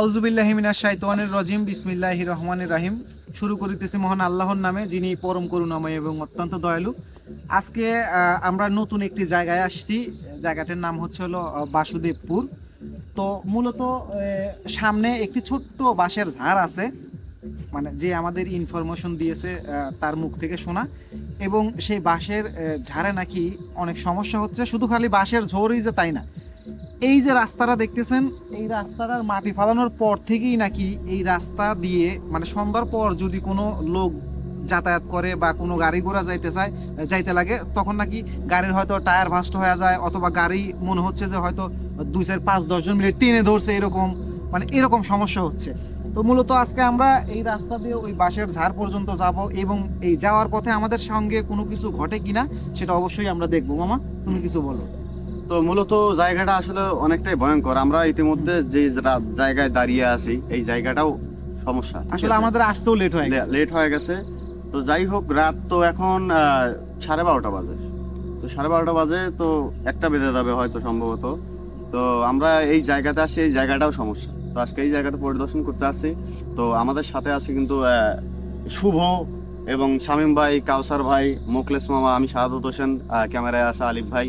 আউজুবিল্লাহিমিনা শাইতানির রজিম, বিসমিল্লাহির রহমানির রাহিম। শুরু করিতেছি মহান আল্লাহর নামে, যিনি পরম করুণাময় এবং অত্যন্ত দয়ালু। আজকে আমরা নতুন একটি জায়গায় আসছি। জায়গাটার নাম হচ্ছে হলো বাসুদেবপুর। তো মূলত সামনে একটি ছোট্ট বাঁশের ঝাড় আছে। মানে যে আমাদের ইনফরমেশন দিয়েছে তার মুখ থেকে শোনা। এবং সেই বাঁশের ঝাড়ে নাকি অনেক সমস্যা হচ্ছে। শুধু খালি বাঁশের ঝোরই যে তাই না। এই যে রাস্তাটা দেখতেছেন, এই রাস্তাটার মাটি ফালানোর পর থেকেই নাকি এই রাস্তা দিয়ে মানে সন্ধ্যার পর যদি কোনো লোক যাতায়াত করে বা কোনো গাড়ি ঘোড়া যাইতে চায়, যাইতে লাগে, তখন নাকি গাড়ির হয়তো টায়ার ভাস্ট হয়ে যায়, অথবা গাড়ি মনে হচ্ছে যে হয়তো দুই চার পাঁচ দশজন মিলে টেনে ধরছে এরকম মানে এরকম সমস্যা হচ্ছে। তো মূলত আজকে আমরা এই রাস্তা দিয়ে ওই বাঁশের ঝাড় পর্যন্ত যাব এবং এই যাওয়ার পথে আমাদের সঙ্গে কোনো কিছু ঘটে কিনা, সেটা অবশ্যই আমরা দেখব। মামা, তুমি কিছু বলো। তো মূলত জায়গাটা আসলে অনেকটাই ভয়ঙ্কর। আমরা ইতিমধ্যে যে জায়গায় দাঁড়িয়ে আছি এই জায়গাটাও সমস্যা আসলে আমাদের আসতেও লেট হয়ে গেছে। লেট হয়ে গেছে। তো যাই হোক রাত তো এখন সাড়ে বারোটা বাজে। তো সাড়ে বারোটা বাজে তো একটা বেজে যাবে হয়তো সম্ভবত। তো আমরা এই জায়গাতে আসছি এই জায়গাটাও সমস্যা। তো আজকে এই জায়গাটা পরিদর্শন করতে আসছি তো আমাদের সাথে আছে কিন্তু শুভ এবং শামীম ভাই কাউসার ভাই মোকলেস মামা আমি শাহাদত হোসেন ক্যামেরায় আছে আলিফ ভাই।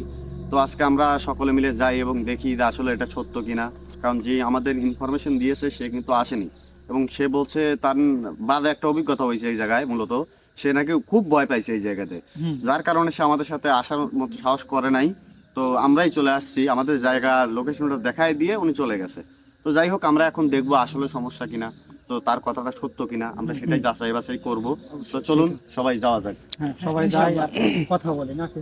তো আজকে আমরা সকলে মিলে যাই এবং দেখি যে আসলে এটা সত্য কিনা। কারণ যে আমাদের ইনফরমেশন দিয়েছে সে কিন্তু আসেনি। এবং সে বলছে তার বাদে একটা অভিজ্ঞতা হয়েছে এই জায়গায় মূলত। সে নাকি খুব ভয় পাইছে এই জায়গাতে। যার কারণে সে আমাদের সাথে আসার মতো সাহস করে নাই। তো আমরাই চলে আসছি। আমাদের জায়গা লোকেশনটা দেখায় দিয়ে উনি চলে গেছে। তো যাই হোক আমরা এখন দেখব আসলে সমস্যা কিনা। তো তার কথাটা সত্য কিনা আমরা সেটাই যাচাই বাছাই করব। তো চলুন সবাই যাওয়া যাক। হ্যাঁ সবাই যাই কথা বলি নাকি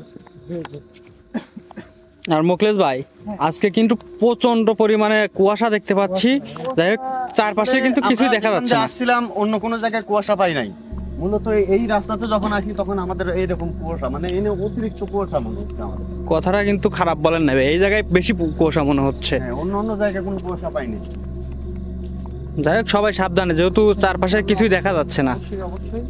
আর মুকলেশ ভাই আজকে কিন্তু প্রচণ্ড পরিমাণে কুয়াশা দেখতে পাচ্ছি। যাই হোক চারপাশে কিন্তু কিছুই দেখা যাচ্ছে না। আসছিলাম অন্য কোনো জায়গায় কুয়াশা পাই নাই। মূলত এই- রাস্তাতে যখন আসি তখন আমাদের এইরকম কুয়াশা মানে এনে অতিরিক্ত কুয়াশা মনে হচ্ছে আমাদের। কথাটা কিন্তু খারাপ বলেন না ভাই। এই জায়গায় বেশি কুয়াশা মনে হচ্ছে। হ্যাঁ অন্য অন্য জায়গায় কোনো কুয়াশা পাইনি যাই হোক সবাই সাবধানে যেহেতু চারপাশে কিছুই দেখা যাচ্ছে না। অবশ্যই অবশ্যই।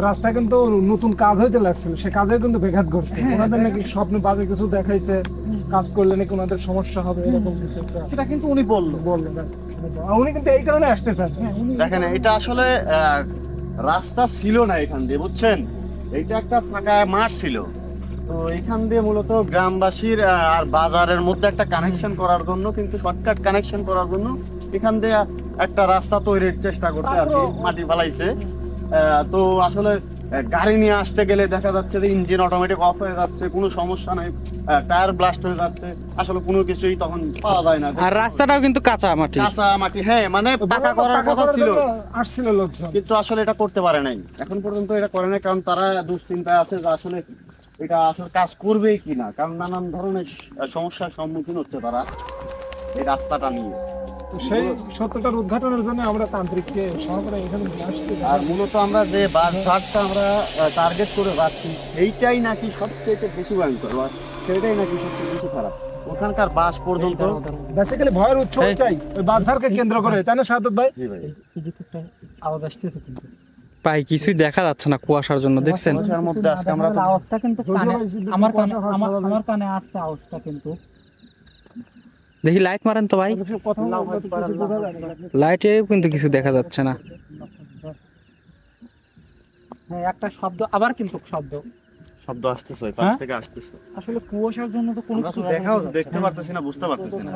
রাস্তা কিন্তু নতুন কাজ হইতে লাগছিল সে কাজে কিন্তু ব্যাঘাত ঘটছে। হ্যাঁ, ওনাদের নাকি স্বপ্নে বাজে কিছু দেখাইছে কাজ করলে নাকি ওনাদের সমস্যা হবে এরকম কিছু সেটা কিন্তু উনি বলল। বলল উনি কিন্তু এই কারণে আসতে হ্যাঁ উনি দেখেন এটা আসলে আহ, রাস্তা ছিল না এখান দিয়ে বুঝছেন? এইটা একটা ফাঁকা মাঠ ছিল। তো এখান দিয়ে মূলত গ্রামবাসীর আর বাজারের মধ্যে একটা কানেকশন করার জন্য কিন্তু শর্টকাট কানেকশন করার জন্য এখান দিয়ে একটা রাস্তা তৈরির চেষ্টা করছে আর কি মাটি ফেলাইছে। তো আসলে গাড়ি নিয়ে আসতে গেলে দেখা যাচ্ছে যে ইঞ্জিন অটোমেটিক অফ হয়ে যাচ্ছে কোনো সমস্যা নাই টায়ার ব্লাস্ট হয়ে যাচ্ছে আসলে কোনো কিছুই তখন পাওয়া যায় না। আর রাস্তাটাও কিন্তু কাঁচা মাটি। কাঁচা মাটি হ্যাঁ মানে পাকা করার কথা ছিল। আসছিল লোকজন। কিন্তু আসলে এটা করতে পারে নাই। এখন পর্যন্ত এটা করে নাই কারণ তারা দুশ্চিন্তায় আছে যে আসলে এটা আসলে কাজ করবেই কিনা কারণ নানান ধরনের সমস্যার সম্মুখীন হচ্ছে তারা এই রাস্তাটা নিয়ে। সেই সত্যটার উদ্ঘাটনের জন্য আমরা তান্ত্রিককে সহকারে এখানে নিয়ে আসছি। আর মূলত আমরা যে বাস ঘাটটা আমরা টার্গেট করে রাখছি সেইটাই নাকি সবচেয়ে বেশি ভয়ঙ্কর বা সেটাই নাকি সবচেয়ে বেশি খারাপ? ওখানকার বাস পর্যন্ত? বেসিক্যালি ভয়ের উৎস এই- ওইটাই। ওই বাজারকে কেন্দ্র করে তাই না সাদত ভাই? আওয়াজ আসতেছে কিন্তু। পাই কিছুই দেখা যাচ্ছে না কুয়াশার জন্য দেখছেন? কুয়াশার মধ্যে আজকে আমরা তো আওয়াজটা কিন্তু কানে আমার কানে। আমার কানে আসছে আওয়াজটা কিন্তু। দেখি লাইট মারেন তো ভাই। লাইটে কিন্তু কিছু দেখা যাচ্ছে না। হ্যাঁ একটা শব্দ আবার কিন্তু শব্দ। শব্দ আসতেছে পাশ হ্যাঁ? থেকে আসতেছে। আসলে কুয়াশার জন্য তো কোনো কিছু দেখাও দেখতে পারতেছি না বুঝতে পারতেছি না।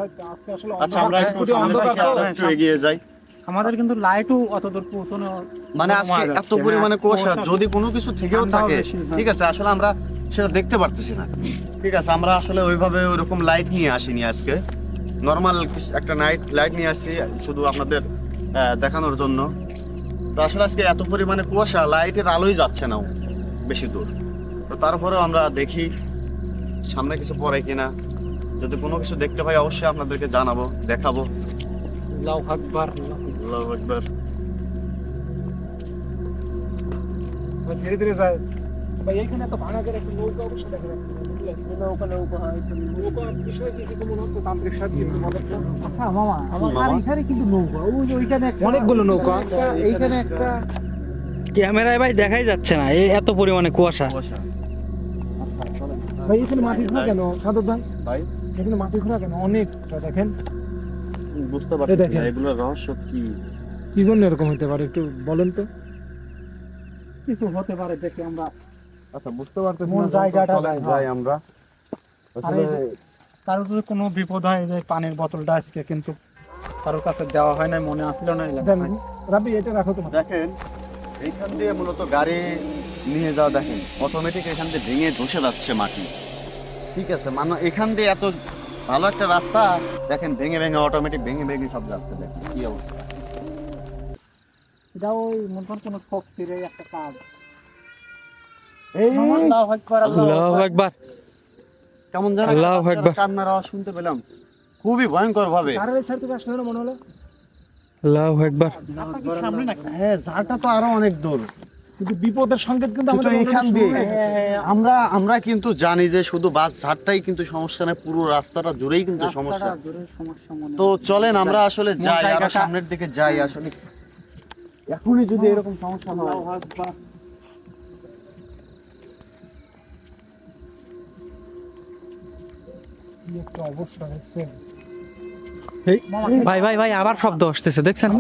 আচ্ছা আমরা একটু সামনে থেকে একটু এগিয়ে যাই। আমাদের কিন্তু লাইটও অতদূর পৌঁছানো মানে আজকে এত পরিমাণে কুয়াশা যদি কোনো কিছু থেকেও থাকে। ঠিক আছে আসলে আমরা সেটা দেখতে পারতেছি না। ঠিক আছে আমরা আসলে ওইভাবে ওইরকম লাইট নিয়ে আসিনি আজকে। নর্মাল একটা নাইট লাইট নিয়ে আসছি শুধু আপনাদের দেখানোর জন্য। তো আসলে আজকে এত পরিমাণে কুয়াশা লাইটের আলোই যাচ্ছে না বেশি দূর। তো তারপরেও আমরা দেখি সামনে কিছু পড়ে কিনা। যদি কোনো কিছু দেখতে পাই অবশ্যই আপনাদেরকে জানাব দেখাবো। আকবার। আকবার। ধীরে ধীরে যায়। ভাই এইখানে তো ভাঙা করে একটা নৌকা অবশ্য দেখা যাচ্ছে। নৌকা নৌকা হয় নৌকা বিষয়ে কি কিছু মনে হচ্ছে তান্ত্রিক সাথে একটু মদত করো। আচ্ছা মামা আমার এখানে কিন্তু নৌকা ওই যে ওইখানে অনেকগুলো নৌকা। এইখানে একটা ক্যামেরায় ভাই দেখাই যাচ্ছে না এই এত পরিমাণে কুয়াশা। কুয়াশা। ভাই এখানে মাটি খোঁড়া কেন সাদত ভাই। এখানে মাটি খোঁড়া কেন অনেকটা দেখেন। বুঝতে পারছি। না এগুলোর রহস্য কি? কি জন্য এরকম হতে পারে একটু বলেন তো। কিছু হতে পারে দেখে আমরা আচ্ছা বুঝতে পারতেছি মূল জায়গাটা যাই আমরা। আসলে কারোর যদি কোনো বিপদ হয় যে পানির বোতলটা আজকে কিন্তু কারোর কাছে দেওয়া হয় না মনে আসলো না রাবি এটা রাখো তোমার। দেখেন এইখান দিয়ে মূলত গাড়ি নিয়ে যাওয়া দেখেন অটোমেটিক এখান দিয়ে ভেঙে ধসে যাচ্ছে মাটি। ঠিক আছে মানে এখান দিয়ে এত ভালো একটা রাস্তা দেখেন ভেঙে ভেঙে অটোমেটিক ভেঙে ভেঙে সব যাচ্ছে দেখেন কি অবস্থা। এটা ওই মনে কোনো শক্তির একটা কাজ। কেমন যেন আল্লাহু একটা বাচ্চার আকবার। কান্নার আওয়াজ শুনতে পেলাম। খুবই ভয়ঙ্কর ভাবে মনে হলো? আল্লাহু? হ্যাঁ ঝাড়টা তো আরও অনেক দূর। কিন্তু বিপদের সংকেত কিন্তু কিন্তু আমাদের এখান দিয়ে। শুরু হয়ে গেছে। আমরা আমরা কিন্তু জানি যে শুধু বাস ঝাড়টাই কিন্তু সমস্যা না পুরো রাস্তাটা জুড়েই কিন্তু সমস্যা। তো চলেন আমরা আসলে যাই আরও সামনের দিকে যাই আসলে। এখনই যদি এরকম সমস্যা হয়। কি একটা অবস্থা দেখছেন। ভাই ভাই ভাই আবার শব্দ আসতেছে দেখছেন?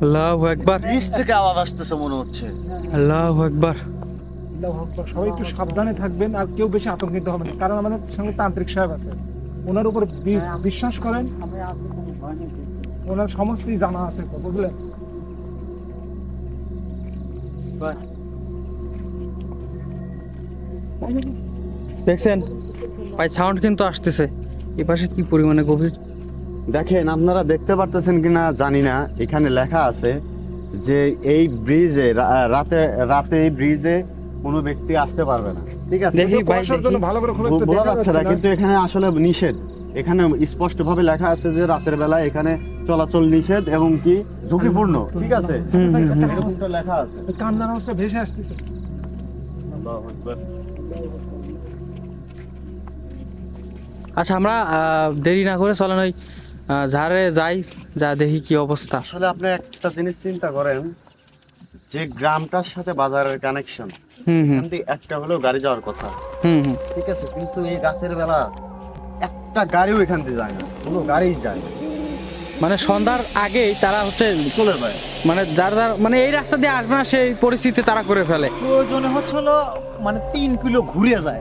আল্লাহু আকবার। নিচ থেকে আওয়াজ আসতেছে মনে হচ্ছে। আল্লাহু আকবার। আল্লাহু আকবার। সবাই একটু সাবধানে থাকবেন আর কেউ বেশি আতঙ্কিত হবেন না। কারণ আমাদের সঙ্গে তান্ত্রিক সাহেব আছে। ওনার উপর বি- হ্যাঁ। বিশ্বাস করেন। ওনার সমস্তই জানা আছে তো, বুঝলেন? দেখছেন? ভাই সাউন্ড কিন্তু আসতেছে। এই পাশে কি পরিমাণে গভীর? দেখেন আপনারা দেখতে পারতেছেন কিনা জানি না। এখানে লেখা আছে যে এই ব্রিজে রাতে রাতে এই ব্রিজে কোনো ব্যক্তি আসতে পারবে না। ঠিক আছে? দেখি ভাই কুয়াশার জন্য ভালো করে খুব বো- একটা বোঝা দেখা যাচ্ছে না কিন্তু এখানে আসলে নিষেধ। এখানে স্পষ্ট ভাবে লেখা আছে যে রাতের বেলা এখানে চলাচল নিষেধ এবং কি ঝুঁকিপূর্ণ। ঠিক আছে? লেখা আছে। কান্নার আওয়াজটা ভেসে আসতেছে। আচ্ছা আমরা দেরি না করে চলেন ওই ঝাড়ে যাই যা দেখি কি অবস্থা। আসলে আপনি একটা জিনিস চিন্তা করেন যে গ্রামটার সাথে বাজারের কানেকশন দিয়ে একটা হলেও গাড়ি যাওয়ার কথা। হুম হুম। ঠিক আছে কিন্তু এই রাতের বেলা একটা গাড়িও এখান দিয়ে যায় না কোনো গাড়ি যায় না। মানে সন্ধ্যার আগেই তারা হচ্ছে চলে যায়। মানে যার যার মানে এই রাস্তা দিয়ে আসবে না সেই পরিস্থিতি তারা করে ফেলে। প্রয়োজনে হচ্ছে হলো মানে তিন কিলো ঘুরে যায়।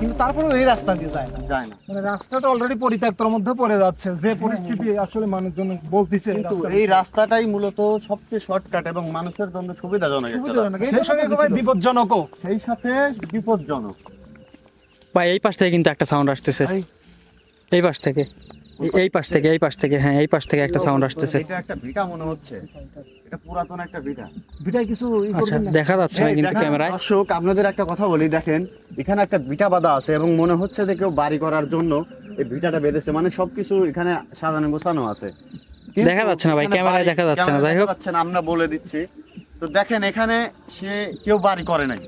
কিন্তু তারপরে এই রাস্তা দিয়ে যায় না। যায় না। মানে রাস্তাটা অলরেডি পরিত্যক্তর মধ্যে পড়ে যাচ্ছে। যে পরিস্থিতি আসলে মানুষজন বলতেছে এই কিন্তু এই রাস্তাটাই মূলত সবচেয়ে শর্টকাট এবং মানুষের জন্য সুবিধাজনক সুবিধাজনক। সেই সঙ্গে বিপজ্জনকও। সেই সাথে বিপজ্জনক। ভাই এই পাশ থেকে কিন্তু একটা সাউন্ড আসতেছে। এই পাশ থেকে। এই- পাশ থেকে এই পাশ থেকে হ্যাঁ এই পাশ থেকে একটা সাউন্ড আসতেছে। এটা একটা ভিটা মনে হচ্ছে। এটা পুরাতন একটা ভিটা। ভিটায় কিছু আচ্ছা দেখা যাচ্ছে না কিন্তু ক্যামেরায়। দর্শক আপনাদের একটা কথা বলি দেখেন এখানে একটা ভিটা বাঁধা আছে এবং মনে হচ্ছে যে কেউ বাড়ি করার জন্য এই ভিটাটা বেঁধেছে। মানে সবকিছু এখানে সাজানো গোছানো আছে। দেখা যাচ্ছে না ভাই, ক্যামেরায় দেখা যাচ্ছে না, যাই হোক। যাচ্ছে না, আমরা বলে দিচ্ছি। তো দেখেন এখানে সে কেউ বাড়ি করে নাই।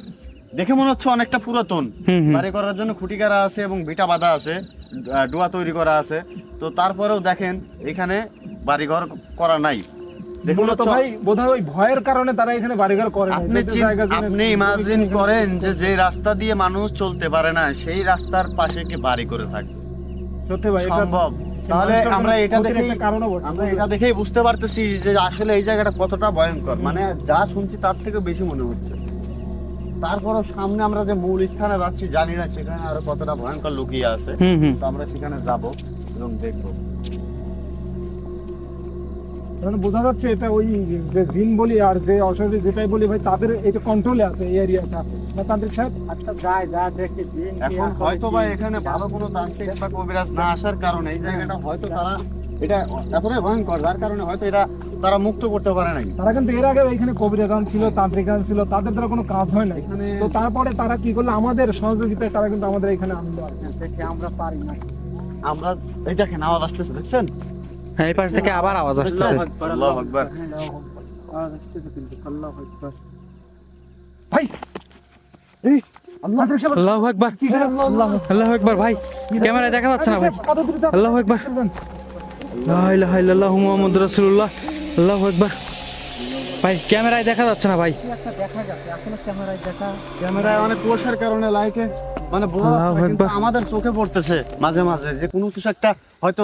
দেখে মনে হচ্ছে অনেকটা পুরাতন। বাড়ি করার জন্য খুঁটি গাড়া আছে এবং ভিটা বাঁধা আছে। ডোয়া তৈরি করা আছে। তো তারপরেও দেখেন এখানে বাড়িঘর করা নাই। ভাই বোধহয় ওই ভয়ের কারণে তারা এখানে বাড়িঘর করে। আপনি আপনি ইমাজিন করেন যে যে রাস্তা দিয়ে মানুষ চলতে পারে না সেই রাস্তার পাশে কি বাড়ি করে থাকবে? সত্যি ভাই সম্ভব। তাহলে আমরা এটা দেখেই। আমরা এটা দেখেই বুঝতে পারতেছি যে আসলে এই জায়গাটা কতটা ভয়ঙ্কর। মানে যা শুনছি তার থেকে বেশি মনে হচ্ছে। তারপরও সামনে আমরা যে মূল স্থানে যাচ্ছি জানি না সেখানে আরও কতটা ভয়ঙ্কর লুকিয়ে আছে। তো আমরা সেখানে যাব এবং দেখব। কারণ বোঝা যাচ্ছে এটা ওই যে জিন বলি আর যে অশরীর যেটাই বলি ভাই তাদের এটা কন্ট্রোলে আছে এই এরিয়াটা না তান্ত্রিক সাহেব আচ্ছা যায় যা দেখে এখন হয়তো বা এখানে ভালো কোনো তান্ত্রিক বা কবিরাজ না আসার কারণে এই জায়গাটা হয়তো তারা এটা এতটাই ভয়ঙ্কর যার কারণে হয়তো এটা তারা মুক্ত করতে পারে নাই। তারা কিন্তু এর আগে এখানে কবিরাগান ছিল তান্ত্রিকান ছিল তাদের দ্বারা কোনো কাজ হয় নাই। তো তারপরে তারা কি করল? আমাদের সহযোগিতায় তারা কিন্তু আমাদের এখানে আনলো দেখে আমরা পারি না আমরা এই দেখেন আওয়াজ আসতেছে দেখছেন? হ্যাঁ এই পাশ থেকে আবার আওয়াজ আসতেছে। আল্লাহু আকবার। আওয়াজ আসতেছে কিন্তু, আল্লাহু আকবার। ভাই! এই তান্ত্রিক আল্লাহু আল্লাহ আল্লাহু আকবার ভাই। ক্যামেরায় দেখা যাচ্ছে না ভাই? আল্লাহু আকবার। লা ইলাহা ইল্লাল্লাহু মুহাম্মাদুর রাসূলুল্লাহ। আল্লাহু আকবার। ভাই ক্যামেরায় দেখা যাচ্ছে না ভাই। কি একটা দেখা যাচ্ছে এখনও ক্যামেরায় অনেক কুয়াশার কারণে লাইটে মানে। আমাদের চোখে পড়তেছে মাঝে মাঝে যে কোনো কিছু একটা হয়তো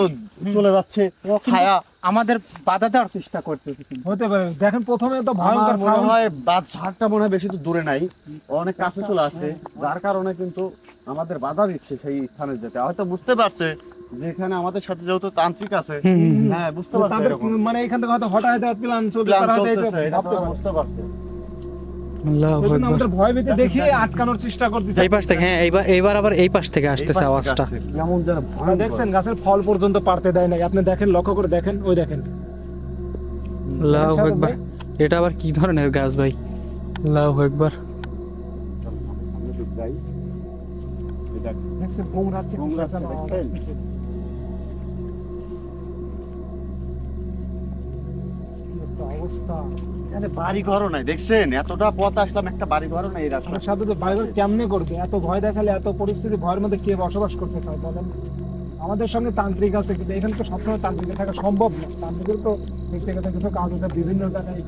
চলে যাচ্ছে ছায়া। আমাদের বাধা দেওয়ার চেষ্টা করতেছে হতে পারে। দেখেন প্রথমে তো ভয়ঙ্কর মনে হয় বাদ ঝাড়টা মনে হয় বেশি তো দূরে নাই। অনেক কাছে চলে আসছে। যার কারণে কিন্তু আমাদের বাধা দিচ্ছে সেই স্থানে যেতে। হয়তো বুঝতে পারছে যে এখানে আমাদের সাথে যেহেতু তান্ত্রিক আছে। হ্যাঁ বুঝতে পারছে মানে এখান থেকে হয়তো হঠাৎ হঠাৎ প্ল্যান চলছে প্ল্যান তারা হয়তো। বুঝতে পারছে। হ্যাঁ গাছের ফল পর্যন্ত পারতে দেয় নাই আপনি দেখেন লক্ষ্য করে দেখেন ওই দেখেন। আল্লাহু সাহেব আকবার। এটা আবার কি ধরনের গাছ ভাই? দেখ, দেখছেন অবস্থা। এখানে বাড়ি ঘরও নাই দেখছেন? এতটা পথ আসলাম একটা বাড়ি ঘরও নাই এই রাস্তা সাথে তো বাইরে কেমনে করবে? এত ভয় দেখালে এত পরিস্থিতি ভয়ের মধ্যে কে বসবাস করতে চায় বলেন? আমাদের সঙ্গে তান্ত্রিক আছে কিন্তু এখানে তো সবসময় তান্ত্রিকে থাকা সম্ভব না। তান্ত্রিকের তো ব্যক্তিগত কিছু কাজ আছে বিভিন্ন জায়গায় এই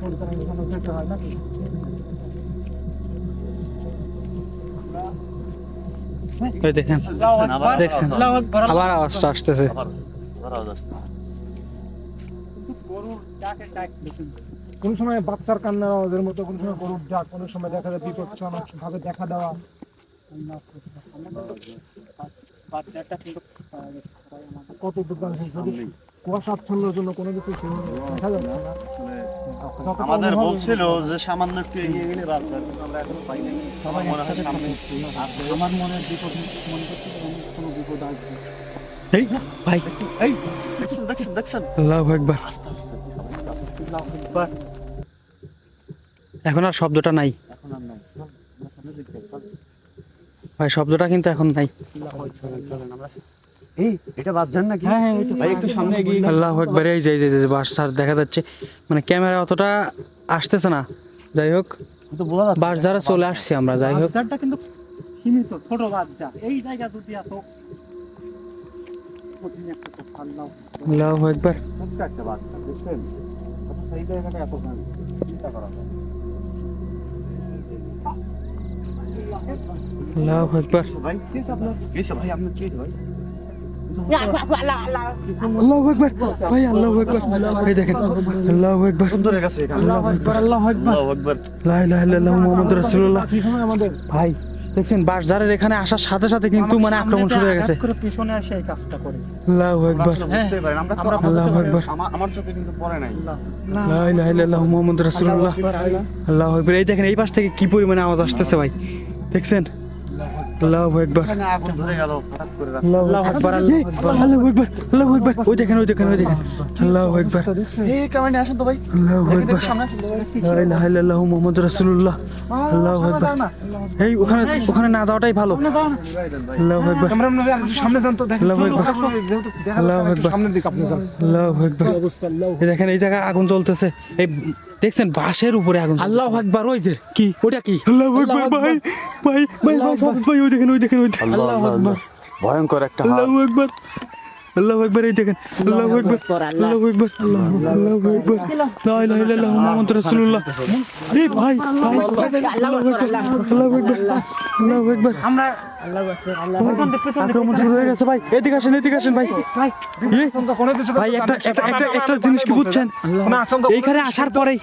হয় না দেখেন আবার দেখছেন। আওয়াজ আসছে। আবার আওয়াজটা আসতেছে আবার আওয়াজ আসছে। গরুর ডাকে ডাক কোন সময় বাচ্চার কান্না ওদের মতো কোন সময় গরুর ডাক কোন সময় দেখা যায় বিপজ্জনক ভাবে দেখা দেওয়া। বাচ্চাটা কিন্তু কত জন্য কোনো কিছু দেখা যাচ্ছে না। আমাদের বলছিল যে সামান্য একটু এগিয়ে গেলে বাচ্চা আমরা এখনও পাই মনে হয় সামনে। আমার মনে বিপদ মনে করছে কোনো বিপদ আসবে এই ভাই। এই দেখছেন দেখছেন দেখছেন। আল্লাহু আকবার। আস্তে আস্তে এখন আর শব্দটা নাই। এখন আর। ভাই শব্দটা কিন্তু এখন নাই। এই এটা নাকি? হ্যাঁ, হ্যাঁ, ভাই একটু সামনে এগিয়ে গেলে আল্লাহু আকবার এই যে এই যে বাস আর দেখা যাচ্ছে। মানে ক্যামেরা অতটা আসতেছে না। যাই হোক বাস যারা চলে আসছি আমরা যাই হোক। কিন্তু ছোট বাচ্চা এই জায়গা যদি এত কঠিন একটা কথা, আল্লাহ আল্লাহু আকবার ছোট্ট একটা বাচ্চা দেখছেন অথচ এই জায়গাটা এত ভালো। চিন্তা করা যায়। আল্লাহু আকবার ভাই কি আপনার এই ভাই আপনার কি ভাই আল্লাহু আকবার ভাই আল্লাহু আকবার এই দেখেন আল্লাহু আকবার সুন্দরের কাছে এখানে আল্লাহু আকবার আল্লাহু আকবার আল্লাহু আকবার লা ইলাহা ইল্লাল্লাহু মুহাম্মাদুর রাসূলুল্লাহ কি হয় আমাদের ভাই দেখছেন বাসজারের এখানে আসার সাথে সাথে কিন্তু মানে আক্রমণ শুরু হয়ে গেছে। পিছনে এই কাজটা করে। আল্লাহু আকবার। আপনারা বুঝতেই পারেন আমরা তো আমরা বুঝতে আল্লাহু আকবার। আমার আমার চোখে কিন্তু পড়ে নাই। লা ইলাহা ইল্লাল্লাহু মুহাম্মাদুর রাসূলুল্লাহ। আল্লাহু আকবার। এই দেখেন এই পাশ থেকে কি পরিমাণে আওয়াজ আসতেছে ভাই? দেখছেন? আল্লাহু আকবার। এখানে আগুন ধরে গেল হঠাৎ করে রাস্তায়। আল্লাহু আকবার আল্লাহু আকবার। আল্লাহু আকবার। ওই দেখেন ওই দেখেন ওই দেখেন। আল্লাহু আকবার। এই ক্যামেরা আসুন তো ভাই। আল্লাহু আকবার। সামনে আসুন। লা ইলাহা ইল্লাল্লাহু মুহাম্মাদুর রাসূলুল্লাহ। আল্লাহু আকবার। এই ওখানে ওখানে না যাওয়াটাই ভালো। আল্লাহু আকবার। আমরা আমরা সামনে যান তো দেখেন আল্লাহু আকবার। আল্লাহু যাচ্ছে না, একটু আকবার। সামনের দিকে আপনি যান। আল্লাহু আকবার। কি অবস্থা আল্লাহ এই দেখেন এই জায়গায় আগুন জ্বলতেছে। এই দেখছেন বাঁশের উপরে আগুন আল্লাহ আকবার ওই যে। কি? ওটা কি? আল্লাহ আকবার ভাই ভাই ভাই ভাই ভাই ওই দেখেন ওই দেখেন ওই দেখেন। আল্লাহ আকবার। ভয়ঙ্কর একটা আল্লাহ আল্লাহু আকবার। আল্লাহু আকবার এই দেখেন আল্লাহু আকবার আল্লাহু। আকবার আল্লাহু আল্লাহু আকবার। লা ইলাহা ইল্লাল্লাহু মুহাম্মাদুর রাসূলুল্লাহ। এই ভাই ভাই আল্লাহু আকবার আল্লাহু আকবার আল্লাহু আকবার। আমরা আক্রমণ শুরু হয়ে গেছে ভাই। এদিকে আসেন এদিকে আসেন ভাই। ভাই আশঙ্কা কোনো কিছু ভাই একটা একটা একটা একটা জিনিস কি বুঝছেন? এইখানে আসার পরেই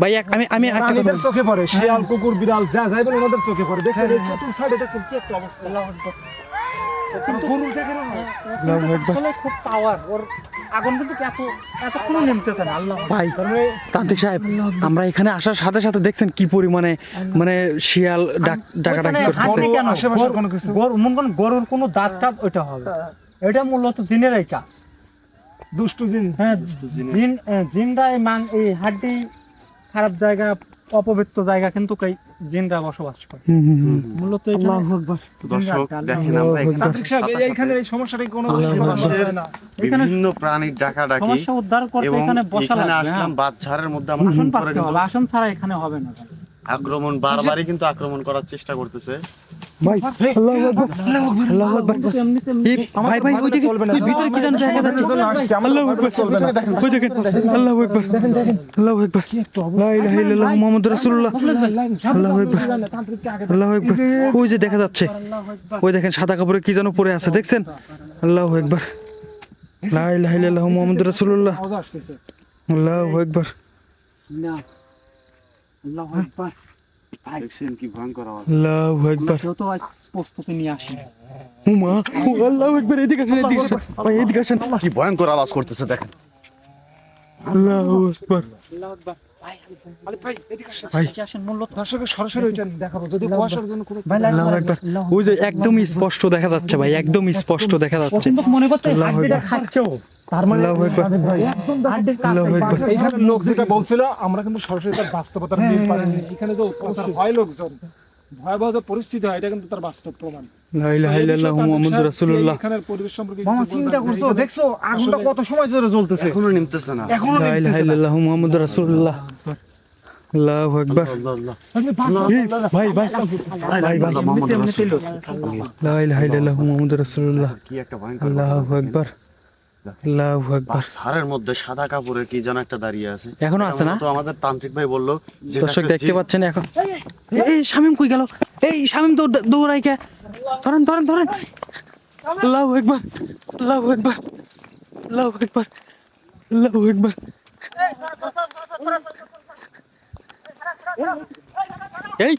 ভাই আমি আমি একটা কথা চোখে পড়ে শিয়াল কুকুর বিড়াল যা যাই বলে ওনাদের চোখে পড়ে। দেখছেন চতুর সাইডে দেখছেন কি একটা অবস্থা। কিন্তু গরুর দেখেন আসলে খুব পাওয়ার ওর আগুন কিন্তু এত এতক্ষণ নিমতেছে না আল্লাহ। ভাই মানে তান্ত্রিক সাহেব আমরা এখানে আসার সাথে সাথে দেখছেন কি পরিমাণে মানে শিয়াল ডাক কেন? কোনো কিছু? গরু- মনে করেন গরুর কোনো দাঁত টাত ওইটা হবে। এটা মূলত জিনেরাই কাজ দুষ্টু জিন। হ্যাঁ জিন। জিনরা এই মান এই হাড্ডি খারাপ জায়গা অপবিত্র জায়গা কিন্তু জিনরা বসবাস করে। হুম, হুম, হুম। মূলত এখানে দর্শক দেখেন আমরা এখানে এই- সমস্যাটা কোনো আশেপাশের না। এখানে বিভিন্ন প্রাণীর ডাকাডাকি সমস্যা উদ্ধার করতে এখানে বসা আসলাম বাচ্চারের মধ্যে আমরা আসন কিন্তু হবে আসন ছাড়া এখানে হবে না। আক্রমণ বারবারই কিন্তু আক্রমণ করার চেষ্টা করতেছে। ভাই আল্লাহু আকবার আল্লাহু আকবার এই ভাই ভাই ওই ওই ভিতরে কি জানো দেখা যাচ্ছে চলে আসছে, আমরা আল্লাহু আকবার চলবে না। ওই দেখেন আল্লাহু আকবার আল্লাহু আকবার লা ইলাহা ইল্লাল্লাহ মুহাম্মাদুর রাসূলুল্লাহ আল্লাহু আকবার আল্লাহু আকবার ওই যে দেখা যাচ্ছে ওই দেখেন সাদা কাপড়ে কি যেন পরে আছে দেখছেন আল্লাহু আকবার লা ইলাহা ইল্লাল্লাহ মুহাম্মাদুর রাসূলুল্লাহ আল্লাহু আকবার দেখছেন কি ভয়ঙ্কর আওয়াজ আল্লাহু আকবার। কেউ তো আজ প্রস্তুতি নিয়ে আসে ও মা। ও আল্লাহু আকবার এদিকে আসেন এদিকে আসেন। ভাই এদিকে আসেন। কি ভয়ঙ্কর আওয়াজ করতেছে দেখেন। আল্লাহু আকবার। আল্লাহু আকবার। একদম স্পষ্ট দেখা যাচ্ছে ভাই একদম স্পষ্ট দেখা যাচ্ছে। মনে করতে তার মানে লোক যেটা বলছিল আমরা কিন্তু সরাসরি তার বাস্তবতা এখানে তো হয় লোকজন। ভয়াবহ যে পরিস্থিতি হয় এটা কিন্তু তার বাস্তব প্রমাণ। লা ইলাহা ইল্লাল্লাহ মুহাম্মাদুর রাসূলুল্লাহ। এখানের পরিবেশ সম্পর্কে চিন্তা করছ? দেখছ আগুনটা কত সময় ধরে জ্বলতেছে? এখনও নিমতেছে না। এখনও লা ইলাহা নিভতেছে না। ইল্লাল্লাহ মুহাম্মাদুর রাসূলুল্লাহ। আল্লাহু আকবার। ভাই ভাই। ভাই ভাই। লা ইলাহা ইল্লাল্লাহ মুহাম্মাদুর রাসূলুল্লাহ। কি একটা ভয়ঙ্কর আল্লাহু আকবার। সারের মধ্যে সাদা কাপড়ে কি যেন একটা দাঁড়িয়ে আছে। এখনও আছে না? তো আমাদের তান্ত্রিক ভাই বলল দর্শক দেখতে পাচ্ছেন এখন। এই, শামিম কই গেল? এই শামিম দৌড় দৌড়াই কে ধরেন ধরেন ধরেন। আল্লাহু আকবার আল্লাহু আকবার আল্লাহু আকবার আল্লাহু আকবার। এই।